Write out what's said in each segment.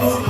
Bible.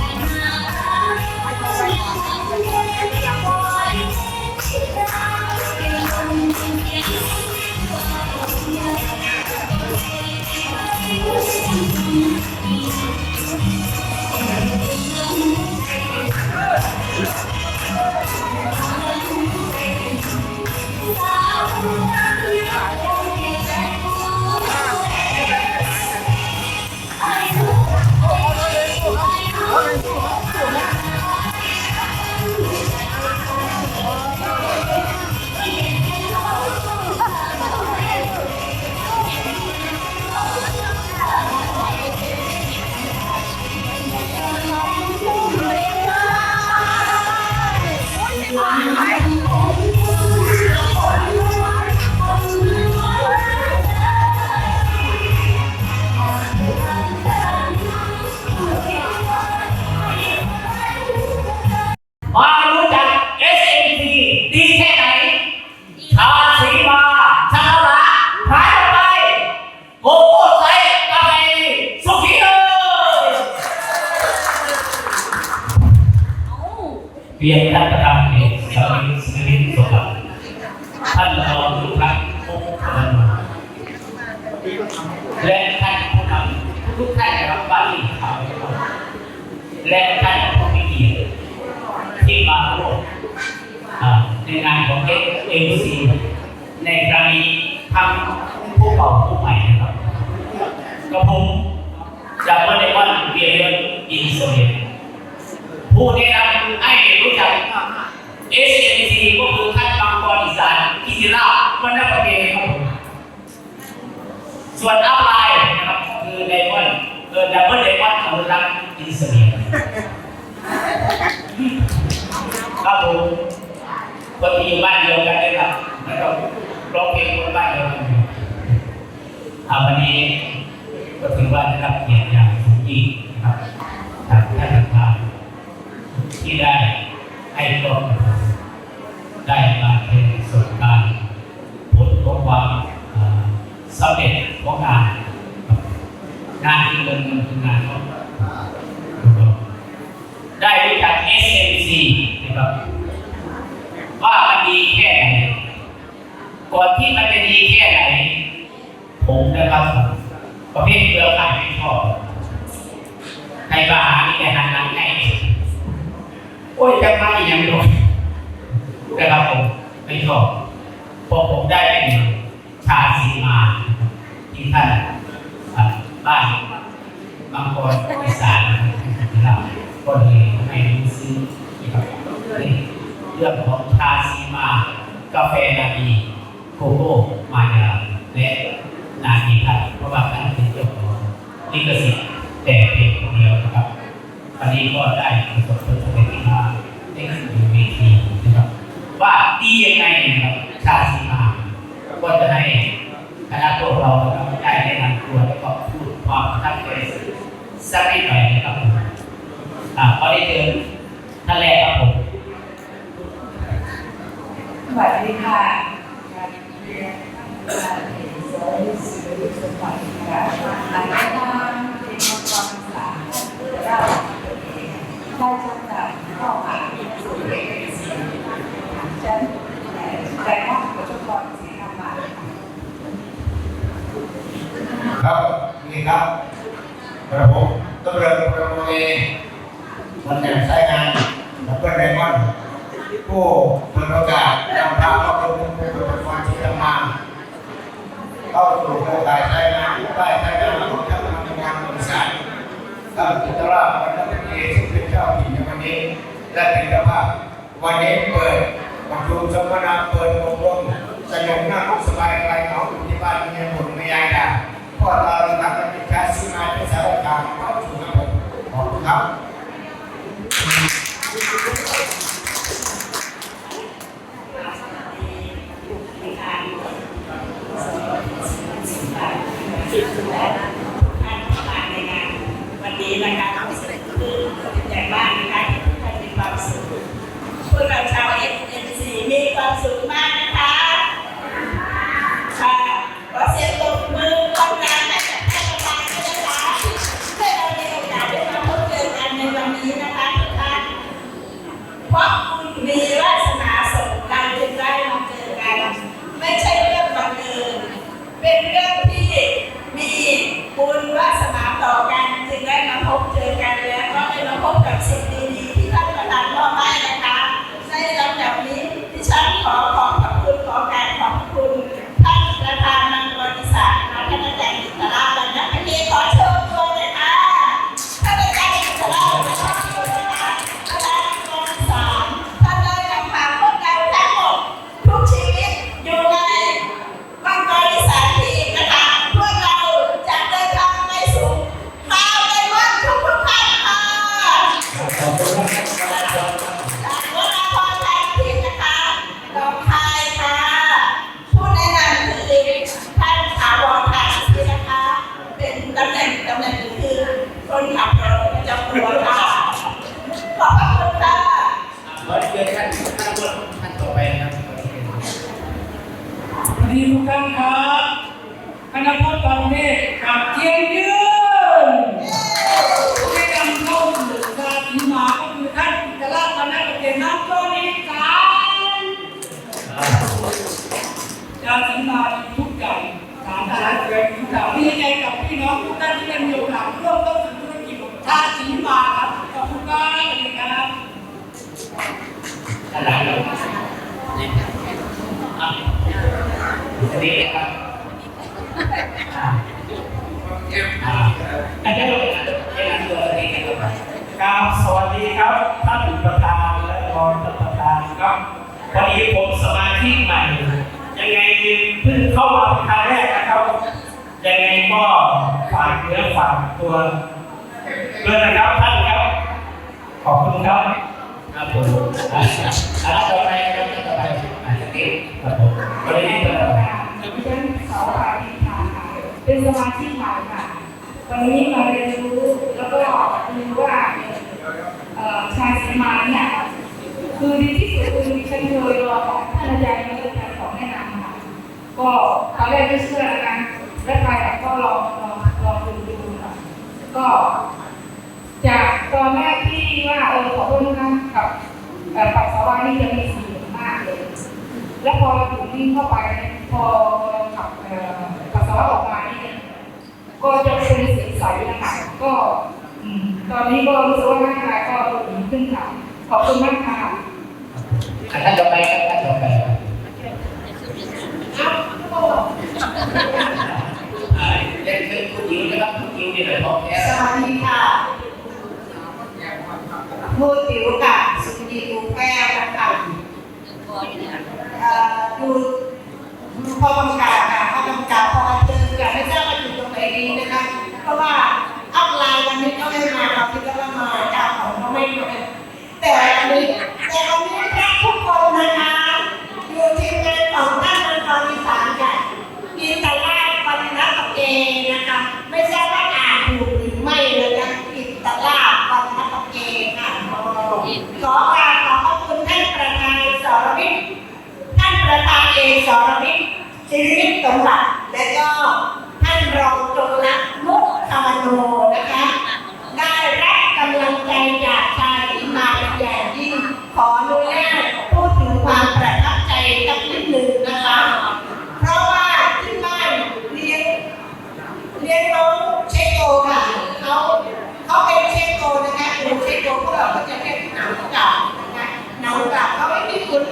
高通 ส่วนที่มันจะดีแค่ไหน ผมนะครับ ประเภทเครือข่ายไม่ชอบในบาร์นี่แต่หันหลังไงโอ้ยจะม่ยังไม่รู้นะครับผมไม่ชอบพอผมได้เป็นชาสีมาที่ท่านบ้านบางคนอีสานเราก็เลยให้ซื้อเลยเรื่องของชาสีมากาแฟนาดี โคโก้มายาและนาทีครับเพราะว่าการเป็นจบของลิขสิทธิ์แต่เพียงคนเดียวนะครับตอนนี้ก็ได้ประสบผลสำเร็จที่มาได้ขึ้นอยู่เวทีนะครับ ว่าดียังไงนะครับชาติมาก็จะให้คณะพวกเราได้แนะนำตัวแล้วก็พูดความตั้งใจสักนิดหน่อยนะครับขอได้เจอ ท่านครับคณะพุทธตอนนี้กับเทียนยืนที่นำเข้าสู่ชาติมาก็คือท่านจะลาบคณะเกษตรน้ำก็นิการชาติมาทุกอย่างสามสายเกิดทุกอย่างดีใจกับพี่น้องทุกท่านที่ได้มีโอกาสร่วมต้นธุรกิจของชาติมาครับขอบคุณครับสวัสดีครับ ดีครับอาจารย์เป็นอันตัวนี้นะครับครับสวัสดีครับท่านประธานและรองประธานครับพอดีผมสมาชิกใหม่ ยังไงเพิ่งเข้ามาเป็นครั้งแรกนะครับ ยังไงก็ฝากเนื้อฝากตัวด้วยนะครับท่านครับ ขอบคุณครับครับผมอ่าอ่าต่อไปครับต่อไปอ่าสติครับผมวันนี้ก็ ดิฉันสาวาพิธาค่ะ เป็นสมาชิกใหม่ค่ะ วันนี้มาเรียนรู้แล้วก็ดูว่าชายสมาเนี่ยคือดีที่สุดคือดิฉันเคยรอของท่านอาจารย์มีอาจารย์ของแนะนำค่ะ ก็ตอนแรกไม่เชื่อนะคะแล้วไปก็ลองลองลองดูดูค่ะ ก็จากตอนแรกที่ว่าเออขอโทษนะคะกับเอ่อปัสสาวะนี่จะมีสีมากเลย แล้วพอเราถูกวิ่งเข้าไป พอเราขับเอ่อปัสสาวะออกมาเนี่ยก็จะเป็นสีใสนะคะก็ตอนนี้ก็รู้สึกว่าร่างกายก็ดีขึ้นค่ะขอบคุณมากค่ะท่านต่อไปครับท่านต่อไปครับอ่าเรียนเชิญคุณหญิงนะครับคุณหญิงเนี่ยเลยพร้อมแล้สวัสดีค่ะพูดติ๋วกับสุขดีดูแก้วนะคะเอ่อดูพ่อกำกับค่ะพ่อกำกับพอเจอกันไม่ทราบว่าอยู่ตรงไหนดีนะคะ เพราะว่าอัพไลน์วันนี้ก็ไม่มาเราที่ก็มาเจ้าของก็ไม่มาแต่วันนี้แต่วันนี้รักทุกคนนะคะอยู่ทีมงานของท่านมังกรอีสานค่ะกินแต่ลาบปันนักเกนะคะ ไม่ทราบว่าอ่านถูกหรือไม่นะคะกินแต่ลาบปันนักเกค่ะขอการขอบพระคุณท่านประธานสรวิทย์ ท่านประธานเอก สรพิษชีวิตสมบัติและก็ท่านรองจงรักมุกธรรมโนนะคะ ได้รับกำลังใจจากชายมาเป็นอย่างยิ่งขออนุญาตพูดถึงความประทับใจสักนิดหนึ่งนะคะ เพราะว่าที่บ้านเลี้ยงเลี้ยงน้องเชโกค่ะเขาเขาเป็นเชโกนะคะคือเชโกพวกเราก็จะเรียกหนังกาบนะคะหนังกาบเขาไม่มีขน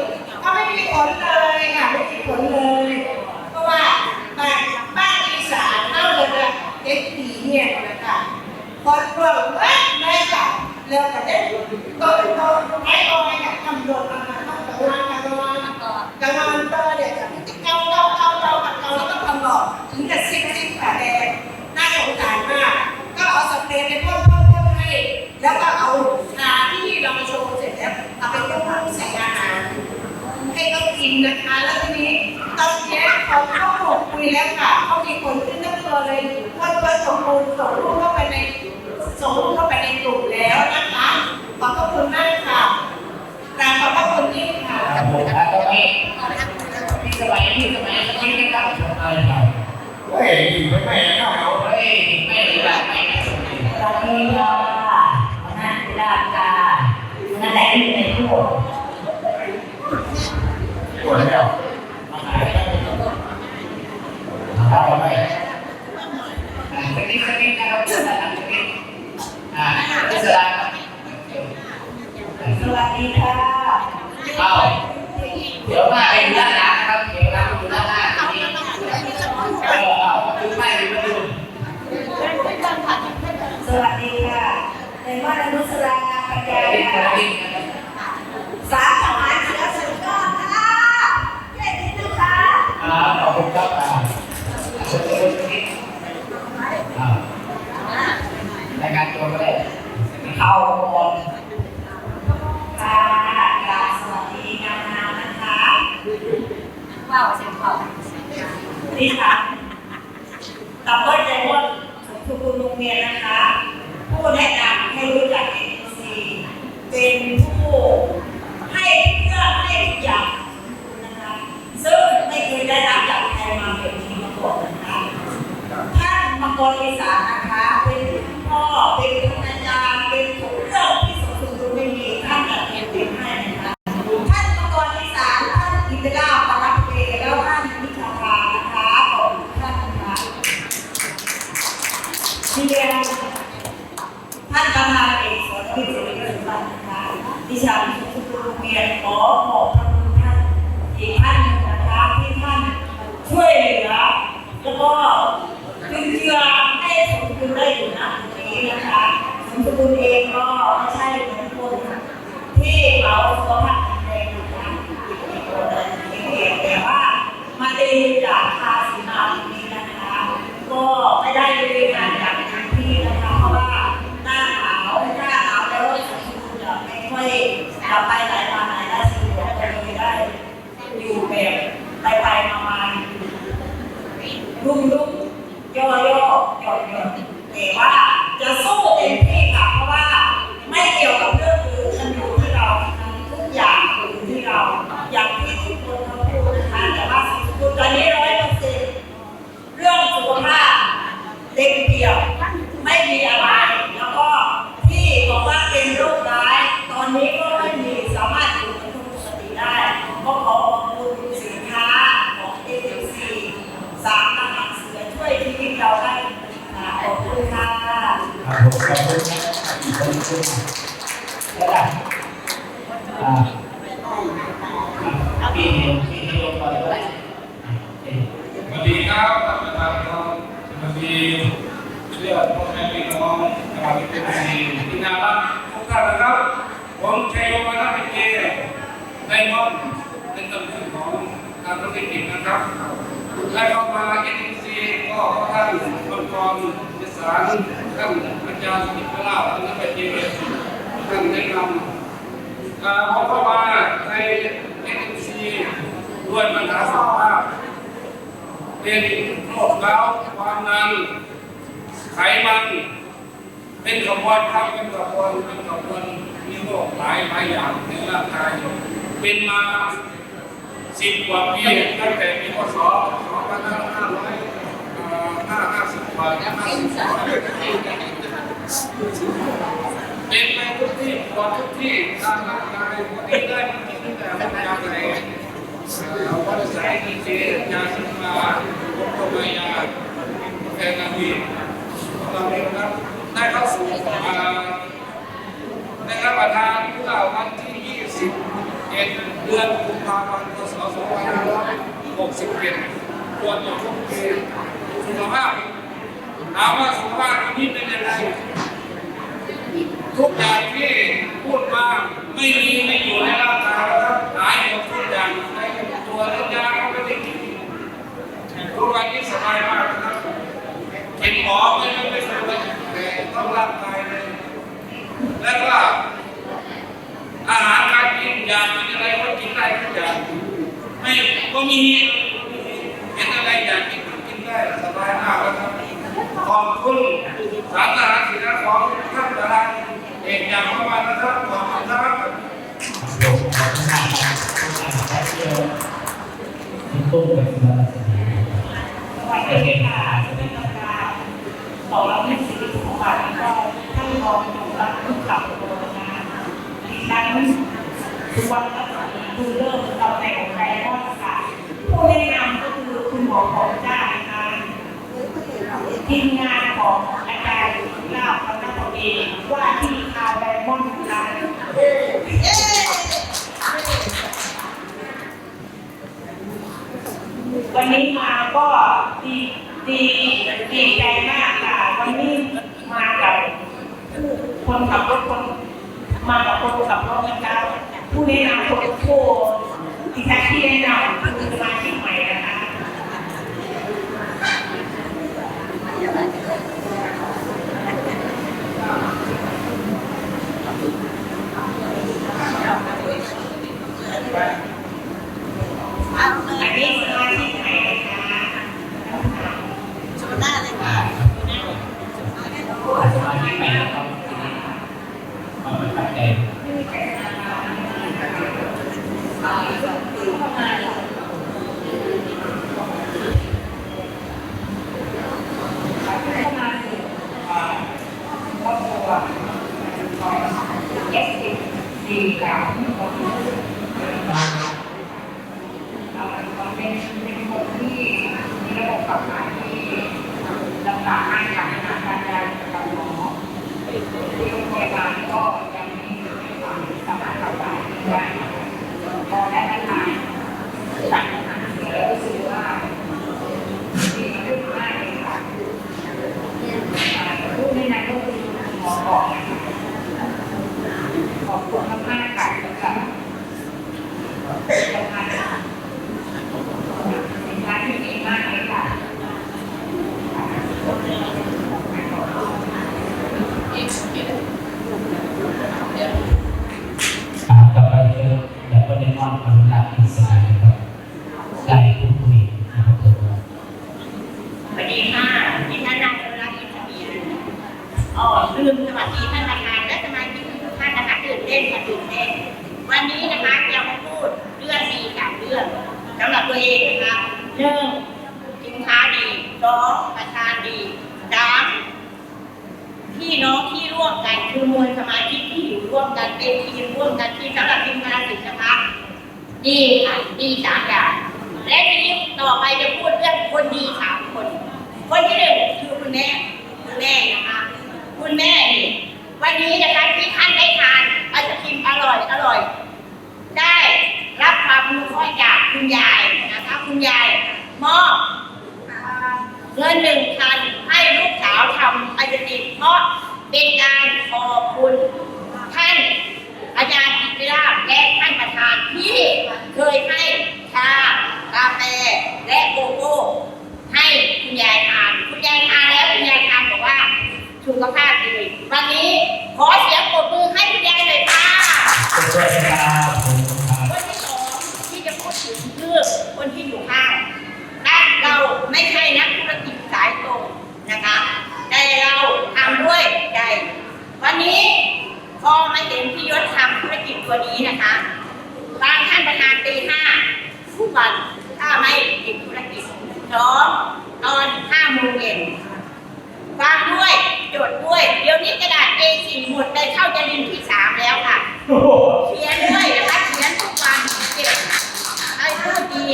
เขาไม่มีขนเลยค่ะไม่มีขนเลย เพราะว่าบ้านบ้านอีสานเขาเลยนะเด็กผีเนี่ยนะคะ คนเมืองเอ้ยแม่จับเรื่องแบบนี้ก็เป็นคนไอ้ออยกับตำรวจมาต้องกำลังกำลังกำลังเตอร์เนี่ยจะเกาเกาเกาเกากับเกาแล้วก็ทำหลอกถึงจะซิกซิกแต่แดงน่าสงสารมาก ก็เอาสเปรย์ไปพ่นพ่นพ่นให้ แล้วก็เอาชาที่เราโชว์เสร็จแล้วเอาไปต้มใส่อาหารให้เขากินนะคะแล้วทีนี้ตอนนี้เขาเข้าหมดคุยแล้วค่ะเขามีคนขึ้นทั้งตัวเลยเพื่อเพื่อนส่งรูปส่งรูปเข้าไปใน ส่งรูปเข้าไปในกลุ่มแล้วนะคะ ขอบพระคุณมากค่ะกราบขอบพระคุณยิ่ค่ะครับผมอ่าต่อไปพี่สมัยพี่สมัยสักนิดนะครับอะไรครับเฮ้ยอยู่ไม่ไม่เข้าเอาเฮ้ยไม่ดีละไม่ดีสวัสดีค่ะหัวหน้าธุระค่ะนั่นแหละที่เป็นผู้ปวดแล้วมาหาได้ไหมครับต่อไปอ่าสักนิดสักนิดนะครับ อ่าพิสดารครับสวัสดีค่ะเอาเดี๋ยวมาเป็นด้านหลังนะครับเดี๋ยวเราอยู่ด้านหน้าทีนี้เออเอาคือไม่มาดูสวัสดีค่ะในบ้านอนุสรางามปัญญาเป็นคนค่ะละดิ้งนะครับสามทหา เรียนท่านประธานเอกสนวิจิตรสุวรรณนะคะดิฉันคุณครูโรงเรียนขอขอบพระคุณท่านอีกท่านหนึ่งนะคะที่ท่านช่วยเหลือแล้วก็จุนเจือให้สมบูรณ์ได้อยู่ณตรงนี้นะคะสมบูรณ์เองก็ไม่ใช่เหมือนคนที่เขาสุขภาพแข็งแรงอยู่นะแต่ว่ามาเรียนจากภาษีมาตรงนี้นะคะ ก็ไม่ได้เรียน อยกลับไปไหนมาไหนได้สะดวกก็เลยได้อยู่แบบไปไปมามารุ่มรุ่มย่อย่อหย่อนหย่อนแต่ว่าจะสู้เต็มที่ค่ะเพราะว่าไม่เกี่ยวกับเรื่องอื่นมันอยู่ที่เราทุกอย่างอยู่ที่เราานอาสิทธิ์ลาภท่านเป็นเกย์ท่านแนะนำอ่าผมเข้ามาในเอ็นซีด้วยปัญหาสุขภาพเป็นโรคเกาความดันไขมัน เป็นขบวนครับเป็นขบวนเป็นขบวนมีโรคหลายหลายอย่างในร่างกายเป็นมาสิบกว่าปีตั้งแต่ปีพศสองพันห้าร้อยห้าห้าสิบกว่าห้าสิบกว่า เป็นไปทุกที่ปวดทุกที่ทางร่างกายวันนี้ได้มาตั้งแต่วันจากไหนวันสายดีเจยาสิมาพบกับมายาแฟนนาวีเราเองครับได้เข้าสู่อ่าได้รับประทานเมื่อวันที่ 21 เดือนกุมภาพันธ์พศ2561ตรจอย่างครบปีสุขภาพ ถามว่าสุขภาพวันนี้เป็นยังไงทุกอย่างที่พูดมาไม่มีไม่อยู่ในร่างกายแล้วครับหายหมดทุกอย่างในตัวและยาก็ไม่ได้กินทุกวันนี้สบายมากนะครับเป็นหมอไม่ไม่ไม่สบายแต่ต้องร่างกายเลยและก็อาหารการกินอยากินอะไรก็กินได้ทุกอย่างไม่ก็มีเห็นอะไรอยากกินก็กินได้สบายมากแล้วครับ ขอบคุณสารอาหารสินค้าของท่านประธานเอกอย่างเข้ามานะครับขอบคุณครับลงขอบคุณมากครับแป๊บเดีคุณตุ้มกับคุณมาสดีสวัสดีค่ะท่านประธานต่อรับในสิริสมบัติแล้วก็ท่านรองอยู่รับผู้กลับโรงงานดิฉันสุกวรรณรัตน์ดูเลิศตำแหน่งแรกว่าค่ะผู้แนะนำก็คือคุณหมอของเจ้า ทีมงานของอาจารย์ลาบพัฒนาตัวเองว่าที่คาวไดมอนด์ค่ะวันนี้มาก็ดีดีดีใจมากค่ะวันนี้มากับคนขับรถคนมากับคนขับรถนะคะผู้แนะนำคนผู้ที่แท็กที่แนะนำคือสมาชิกใหม่นะคะ อันนี้สมาชิกใหม่นะคะ สมาชิกใหม่นะครับความประทับใจ กับคนเราเป็นเป็นคนที่มีระบบขับถ่ายที่ลำบากมากค่ะขนาดการยากับหมอที่โรงพยาบาลก็ยังไม่สามารถขับถ่ายได้พอได้ทานสั่งอาหารแล้วรู้สึกว่าดีขึ้นมากเลยค่ะรูปในนั้นก็คือหมอบอกนะคะ ขอบคุณมากๆค่ะสำหรับสำคัญสินค้าที่ดีมากเลยค่ะ อ่ากลับไปเจอแบบว่าได้นอนกับหลับอิสระนะครับได้พูดคุยนะครับผม สวัสดีค่ะดิฉันนางอนุรักษ์อินทเมียนอ๋อลืมสวัสดีท่านประธานและสมาชิกทุกท่านนะคะตื่นเต้นค่ะตื่นเต้น วันนี้นะคะจะมาพูดเรื่องดีสามเรื่องสำหรับตัวเองนะคะหนึ่งสินค้าดีสองประธานดีสามพี่น้องที่ร่วมกันคือมวลสมาชิกที่อยู่ร่วมกันเป็นทีมร่วมกันที่สำหรับทีมงานสินค้าดีค่ะดีสามอย่างและทีนี้ต่อไปจะพูดเรื่องคนดีสามคน คนที่หนึ่งคือคุณแม่คุณแม่นะคะ คุณแม่นี่วันนี้นะคะที่ท่านได้ทานไอศครีมอร่อยอร่อย ได้รับความรู้ข้อจากคุณยายนะคะ คุณยายมอบเงินหนึ่งพันให้ลูกสาวทำไอศครีมเพราะเป็นการขอบคุณท่านอาจารย์อิสราและท่านประธานที่เคยให้ชากาแฟและโกโก้ให้คุณยายทาน คุณยายทานแล้วคุณยายทานบอกว่าสุขภาพดีวันนี้ขอเสียงปรบมือให้คุณยายเลยค่ะ ขอบคุณครับผมครับ คนที่สองที่จะพูดถึงคือคนที่อยู่ข้างและเราไม่ใช่นักธุรกิจสายตรงนะคะ แต่เราทำด้วยใจ วันนี้พอมาเห็นพี่ยศทำธุรกิจตัวนี้นะ คะบางท่านประธานตีห้าทุกวันถ้าไม่ติดธุรกิจสองตอนห้าโมงเย็นฟังด้วยจดด้วย เดี๋ยวนี้กระดาษ A4 หมดเลยเข้าจะลินที่สามแล้วค่ะเขียนด้วยนะคะเขียนทุกวันเก็บไอ้พูดดี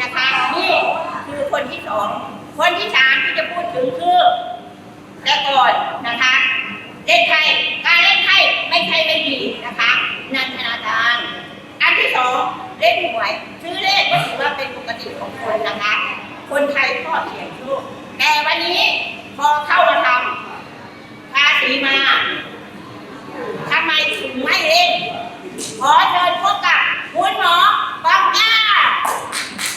นะคะนี่คือคนที่สองคนที่สามที่จะพูดถึงคือแต่ก่อนนะคะเล่นไพ่การ ไม่ใช่ไม่ดีนะคะ นันทนาการอันที่สองเล่นหวยซื้อเลขก็ถือว่าเป็นปกติของคนนะคะ คนไทยก็เขียนโชคแต่วันนี้พอเข้ามาทำภาษีมาทำไมถึงไม่เล่นขอเชิญพบกับคุณหมอบังก้า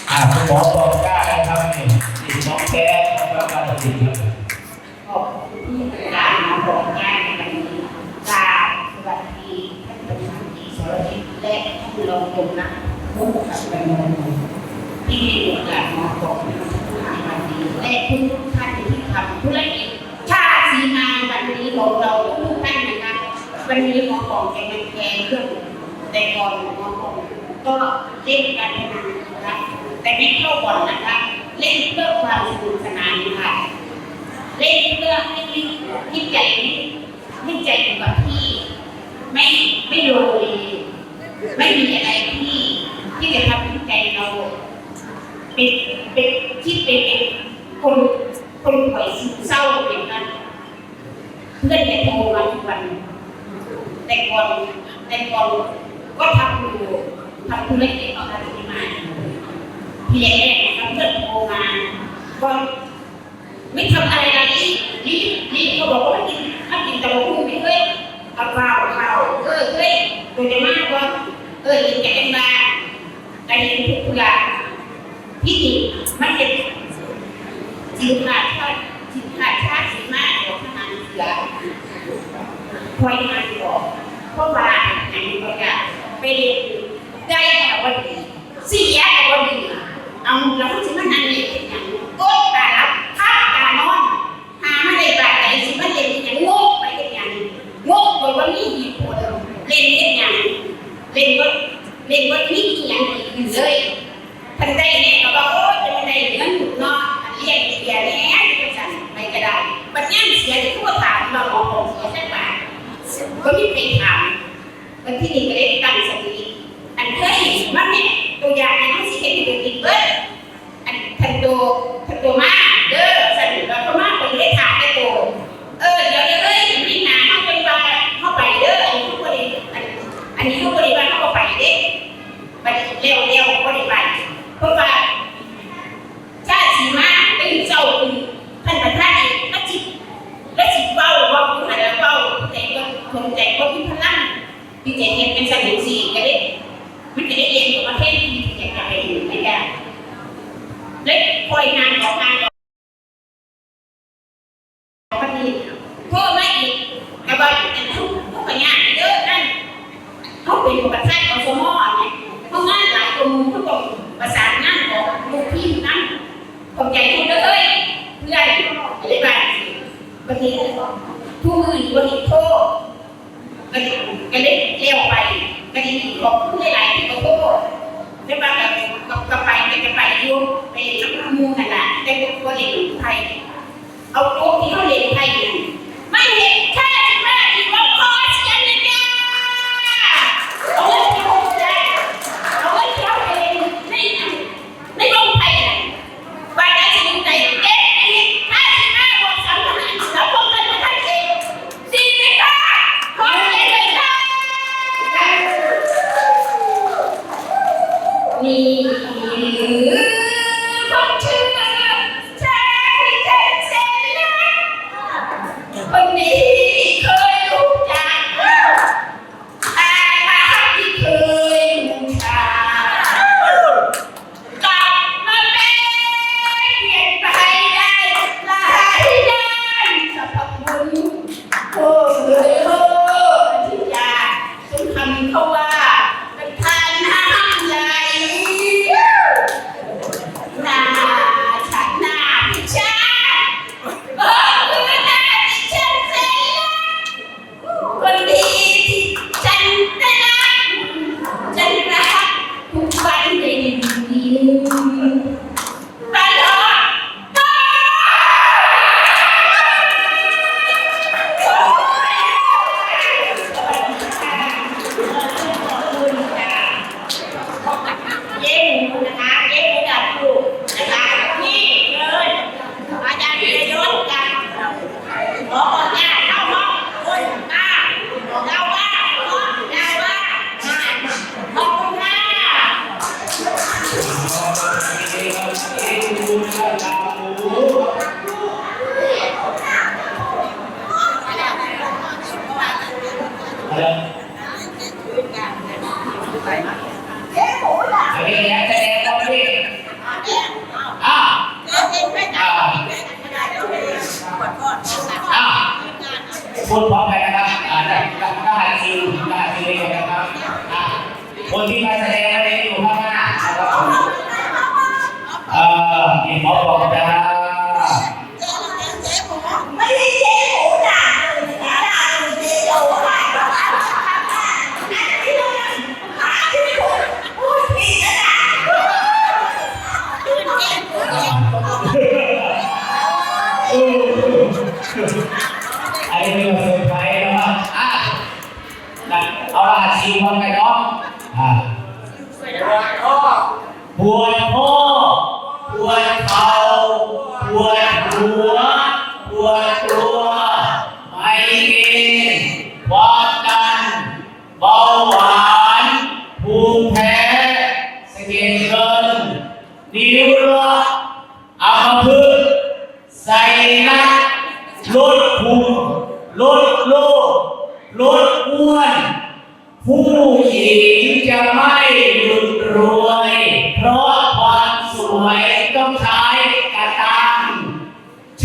อ่าคุณหมอบอกกล้านะครับนี่นี่น้องแก้นะครับการตัดสินครับ ขอบคุณที่การมาบอกงานในวันนี้กราบสวัสดีท่านประธานที่สรทิศและ ท่านรองยมนะผู้ขับเป็นมงที่มีโอกาสมาบอกในวันนี้และทุกท่านที่ทำธุรกิจชาติสีมาวันนี้ของเราทุกท่านนะคะวันนี้หมอบอกแกมันแกงเครื่องแต่ก่อนหมอบอกก็เล่นการพนันนะคะแต่ไม่เข้าบ่อนนะคะเล่นเพื่อความสนุกสนานค่ะเล่นเพื่อให้ที่ใจให้ใจกับที่ ไม่ไม่โดย ไม่มีอะไรที่ที่จะทำให้ใจเราเป็นเป็นที่เป็นคนคนป่วยซึมเศร้าอย่างนั้นเพื่อนเนี่ยโทรมาทุกวัน แต่ก่อนแต่ก่อนก็ทำอยู่ทำธุรกิจทำที่มาทีแรกๆนะครับเพื่อนโทรมาก็ไม่ทำอะไรเลยนี่นี่นี่เขาบอกว่ากินถ้ากินแต่ละคู่ไม่เคยเอาข้าวข้าวเออเคยตัวจะมากกว่า เออยิงแกงมาแต่ยิงทุกอย่างที่จริงมันเป็นสินค้าชาติสินค้าชาติสีมากของทหารเสือคอยมาบอกเพราะว่าอันนี้ก็จะไปเป็นได้แต่วันดีเสียแต่วันดีเอาเราจะมานั่งเล่นอย่างโอ๊ยตายแล้วทับตานอนหาไมาได้บาดไหนสิมาเล่นอย่างงกไปเป็นอย่างงกโดยว่ามีเหตุผลเล่นเป็นอย่างเล่นว่า เล่นบนนี้มีอยังอื่เลยทันใดเนี่ยก็บอกโอ้จะมันได้เงินหนุนเนาะเรียกเสียแน่ไม่กันไปก็ได้ปัญญาเสียที่ผู้ถามมาของผมเสียสักบาทก็ไม่ไปถามวันที่นี่ไม่ได้ตั้งสติอันเคยมันเนี่ยตัวอย่างในห้องสิเห็นอยู่ดีเปิดอันพันโด ผมใหญ่ทุนเล้วเอ้ยเพื่อนอะไปบ้างวันนี้ผู้มือวันนี้โทษกันกันเล็กเลี้ยวไปกันดีของผู้ใหญ่ที่เขาโทษได้บ้างกับกับไปไปจะไปยุ่งไปน้ำมูนั่นแหละได้ตัวตัวเด็กไทยเอาโต๊ะที่เขาเด็กไทยอยู่ไม่เห็นแค่แม่อีกว่าพอ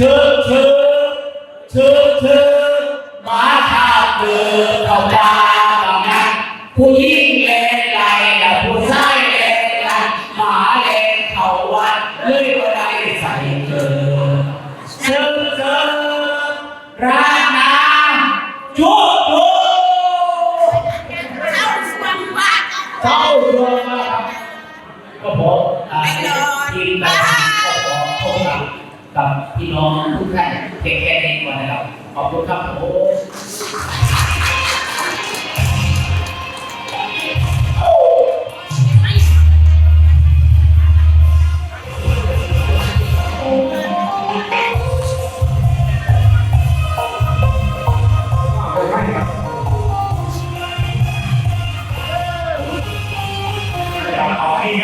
九九 Hey,